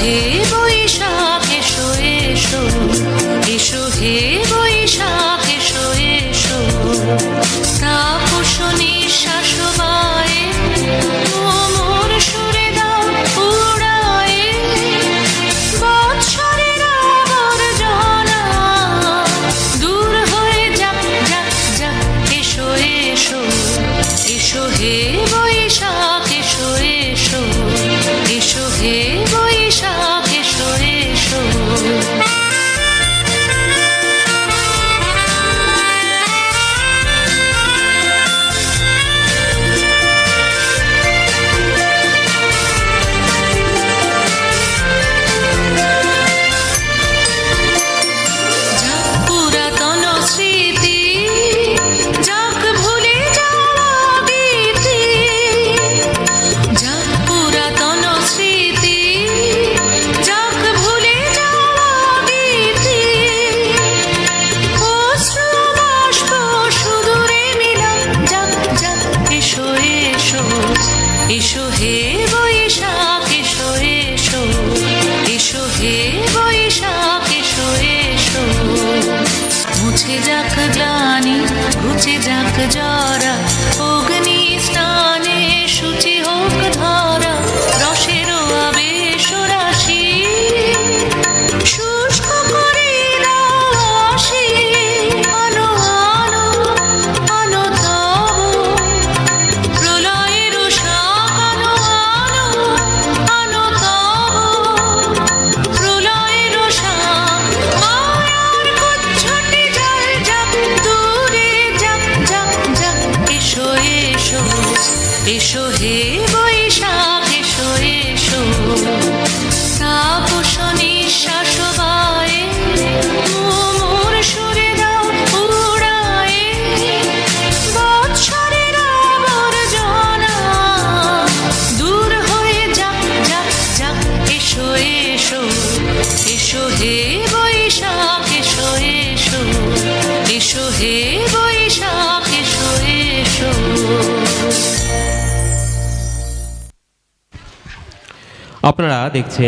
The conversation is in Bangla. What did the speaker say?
হে বৈশাখ, এসো এসো। এসো হে বৈশাখ, এসো এসো। তাপস নিঃশ্বাস বায়ে মোর সুরে দাও উড়ায়ে। বৎসরের জানা, দূর হয়ে যাক যাক যাক। এসো এসো এসো হে হে বৈশাখ, এসো এসো। এসো হে বৈশাখ, এসো এসো। মুছে যাক গ্লানি ঘুচে যাক জরা। এসো বৈশাখ এসো। এসো তাপস নিঃশ্বাস বায়ে মোর সুরে দাও উড়ায়ে। বৎসরের আবর্জনা দূর হয়ে যাক যাক যাক, এসো এসো। এসো হে বৈশাখ এসো এসো। এসো হে আপনারা দেখছেন